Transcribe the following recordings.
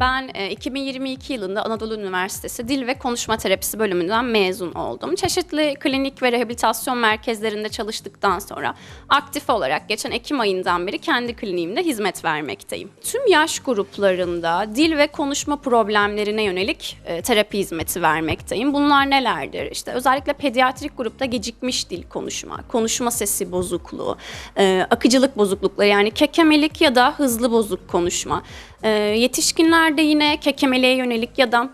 Ben e, 2022 yılında Anadolu Üniversitesi Dil ve Konuşma Terapisi bölümünden mezun oldum. Çeşitli klinik ve rehabilitasyon merkezlerinde çalıştıktan sonra aktif olarak geçen Ekim ayından beri kendi kliniğimde hizmet vermekteyim. Tüm yaş gruplarında dil ve konuşma problemlerine yönelik e, terapi hizmeti vermekteyim. Bunlar nelerdir? İşte özellikle pediatrik grupta gecikmiş dil konuşma, konuşma sesi bozukluğu, e, akıcılık bozuklukları yani kekemelik ya da hızlı bozuk konuşma. E, yetişkinlerde yine kekemeliğe yönelik ya da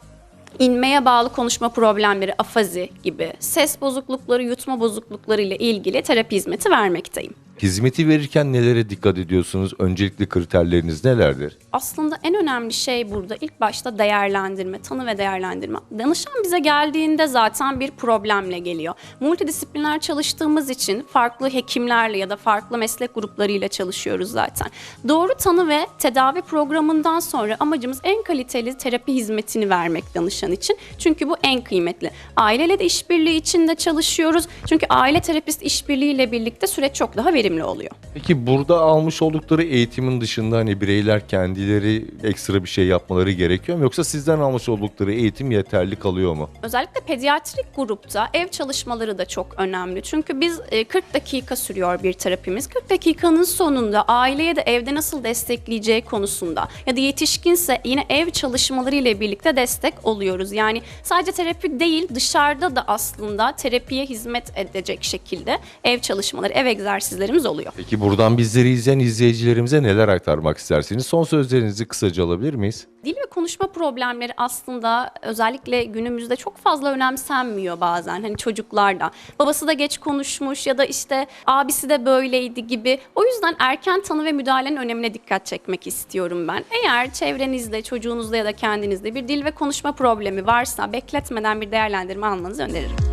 inmeye bağlı konuşma problemleri, afazi gibi ses bozuklukları, yutma bozuklukları ile ilgili terapi hizmeti vermekteyim. Hizmeti verirken nelere dikkat ediyorsunuz? Öncelikli kriterleriniz nelerdir? Aslında en önemli şey burada ilk başta değerlendirme, tanı ve değerlendirme. Danışan bize geldiğinde zaten bir problemle geliyor. Multidisipliner çalıştığımız için farklı hekimlerle ya da farklı meslek gruplarıyla çalışıyoruz zaten. Doğru tanı ve tedavi programından sonra amacımız en kaliteli terapi hizmetini vermek danışan için. Çünkü bu en kıymetli. Aileyle de işbirliği içinde çalışıyoruz. Çünkü aile terapist işbirliğiyle birlikte süreç çok daha verimli oluyor. Peki burada almış oldukları eğitimin dışında hani bireyler kendileri ekstra bir şey yapmaları gerekiyor mu? Yoksa sizden almış oldukları eğitim yeterli kalıyor mu? Özellikle pediatrik grupta ev çalışmaları da çok önemli. Çünkü biz e, 40 dakika sürüyor bir terapimiz. 40 dakikanın sonunda aileye de evde nasıl destekleyeceği konusunda ya da yetişkinse yine ev çalışmaları ile birlikte destek oluyoruz. Yani sadece terapi değil dışarıda da aslında terapiye hizmet edecek şekilde ev çalışmaları, ev egzersizlerimiz oluyor. Peki buradan bizleri izleyen izleyicilerimize neler aktarmak istersiniz? Son sözlerinizi kısaca alabilir miyiz? Dil ve konuşma problemleri aslında özellikle günümüzde çok fazla önemsenmiyor bazen. Hani çocuklarda. Babası da geç konuşmuş ya da işte abisi de böyleydi gibi. O yüzden erken tanı ve müdahalenin önemine dikkat çekmek istiyorum ben. Eğer çevrenizde, çocuğunuzda ya da kendinizde bir dil ve konuşma problemi varsa bekletmeden bir değerlendirme almanızı öneririm.